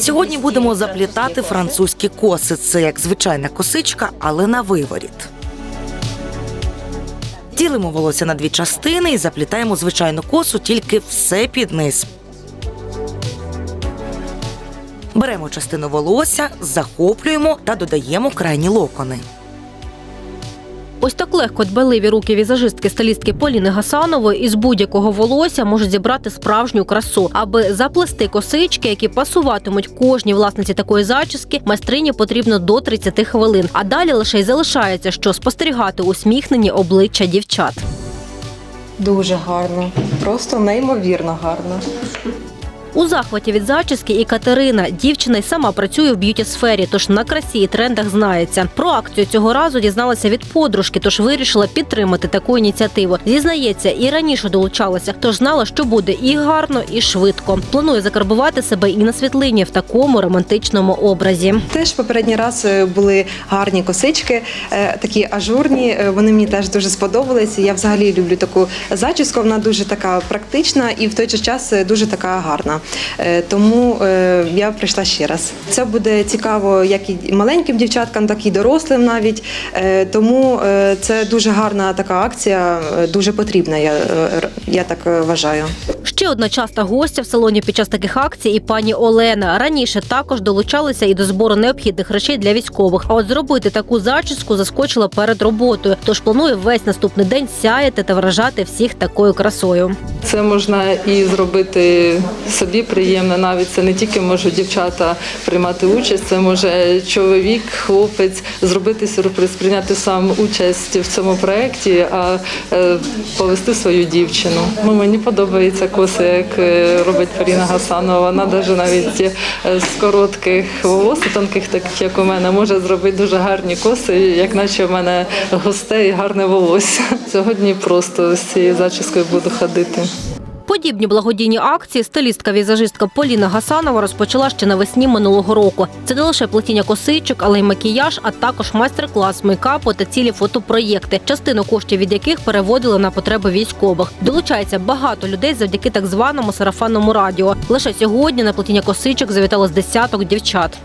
Сьогодні будемо заплітати французькі коси. Це як звичайна косичка, але на виворіт. Ділимо волосся на дві частини і заплітаємо звичайну косу, тільки все під низ. Беремо частину волосся, захоплюємо та додаємо крайні локони. Ось так легко дбаливі руки візажистки стилістки Поліни Гасанової із будь-якого волосся можуть зібрати справжню красу. Аби заплести косички, які пасуватимуть кожній власниці такої зачіски, майстрині потрібно до 30 хвилин. А далі лише й залишається, що спостерігати усміхнені обличчя дівчат. Дуже гарно, просто неймовірно гарно. У захваті від зачіски і Катерина. Дівчина й сама працює в б'юті сфері, тож на красі і трендах знається. Про акцію цього разу дізналася від подружки, тож вирішила підтримати таку ініціативу. Зізнається, і раніше долучалася, тож знала, що буде і гарно, і швидко. Планує закарбувати себе і на світлині в такому романтичному образі. Теж попередній раз е, були гарні косички, е, такі ажурні. е, Вони мені теж дуже сподобалися. Я взагалі люблю таку зачіску. Вона дуже така практична і в той же час дуже така гарна. Е, Тому е, я прийшла ще раз. Це буде цікаво як і маленьким дівчаткам, так і дорослим навіть. Е, Тому це дуже гарна така акція, дуже потрібна. Я, я так вважаю. Ще одна часта гостя в салоні під час таких акцій і пані Олена. Раніше також долучалася і до збору необхідних речей для військових. А от зробити таку зачіску заскочила перед роботою. Тож планує весь наступний день сяяти та вражати всіх такою красою. Це можна і зробити собі приємно. Навіть це не тільки можуть дівчата приймати участь, це може чоловік, хлопець зробити сюрприз, прийняти сам участь в цьому проєкті, а е, повести свою дівчину. Ну, мені подобається коси, як е, робить Фаріна Гасанова. Вона навіть навіть е, з коротких волос, тонких, таких як у мене, може зробити дуже гарні коси, як наче в мене густе і гарне волосся. Сьогодні просто з цією зачіскою буду ходити. Подібні благодійні акції стилістка-візажистка Поліна Гасанова розпочала ще навесні минулого року. Це не лише плетіння косичок, але й макіяж, а також майстер-клас мейкапу та цілі фотопроєкти, частину коштів від яких переводили на потреби військових. Долучається багато людей завдяки так званому сарафанному радіо. Лише сьогодні на плетіння косичок завітало з десяток дівчат.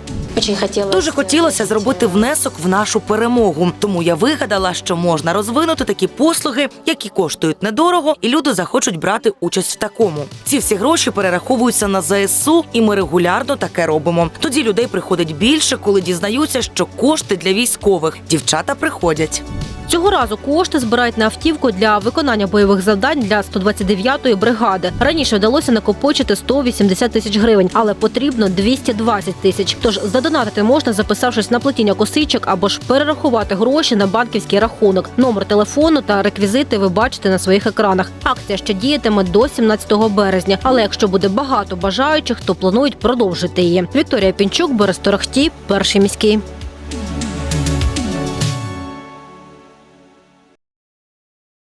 Дуже хотілося зробити внесок в нашу перемогу. Тому я вигадала, що можна розвинути такі послуги, які коштують недорого, і люди захочуть брати участь в такому. Ці всі гроші перераховуються на ЗСУ, і ми регулярно таке робимо. Тоді людей приходить більше, коли дізнаються, що кошти для військових. Дівчата приходять. Цього разу кошти збирають на автівку для виконання бойових завдань для 129-ї бригади. Раніше вдалося накопичити 180 тисяч гривень, але потрібно 220 тисяч. Тож задонатити можна, записавшись на плетіння косичок або ж перерахувати гроші на банківський рахунок. Номер телефону та реквізити ви бачите на своїх екранах. Акція ще діятиме до 17 березня. Але якщо буде багато бажаючих, то планують продовжити її. Вікторія Пінчук, Борис перший міський.